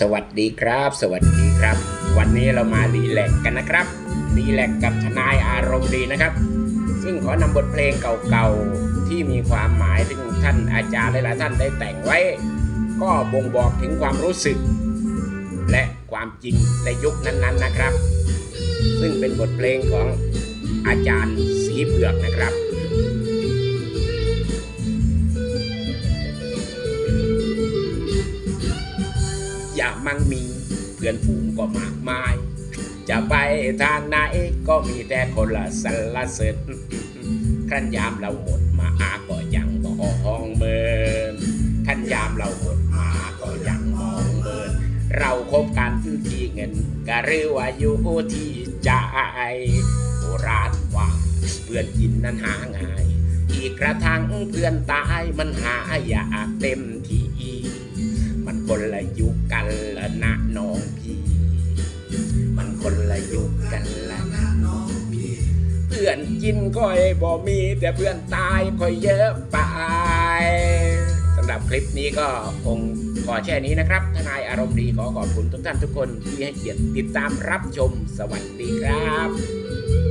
สวัสดีครับ สวัสดีครับ วันนี้เรามารีแลกกันนะครับรีแลกกับทนายอารมณ์ดีนะครับ ซึ่งขอนำบทเพลงเก่าๆที่มีความหมายถึงท่านอาจารย์หลายๆท่านได้แต่งไว้ ก็บ่งบอกถึงความรู้สึก และความจริงในยุคนั้นๆนะครับ ซึ่งเป็นบทเพลงของอาจารย์สีเผือกนะครับ อย่ามั่งมีเพื่อนฝูงก็มากมาย จะไปทางไหนก็มีแต่คนละสรรเสริญครั้นยามเราหมดมาอาก็ยังมองเมินครั้นยามเราหมดมาก็ยังมองเมินเราคบกันที่เงินกะหรือว่าอยู่ที่ใจโบราณว่าเพื่อนกินนั้นหาง่าย อีกกระทั่งเพื่อนตายมันหายากเต็มทีมันคนละยุ กันละเพื่อนกินก็ไอ้บ่มี แต่เพื่อนตายก็เยอะไปสำหรับคลิปนี้ก็คงขอแค่นี้นะครับ ทนายอารมณ์ดีขอขอบคุณทุกท่านทุกคนที่ให้เกียรติติดตามรับชมสวัสดีครับ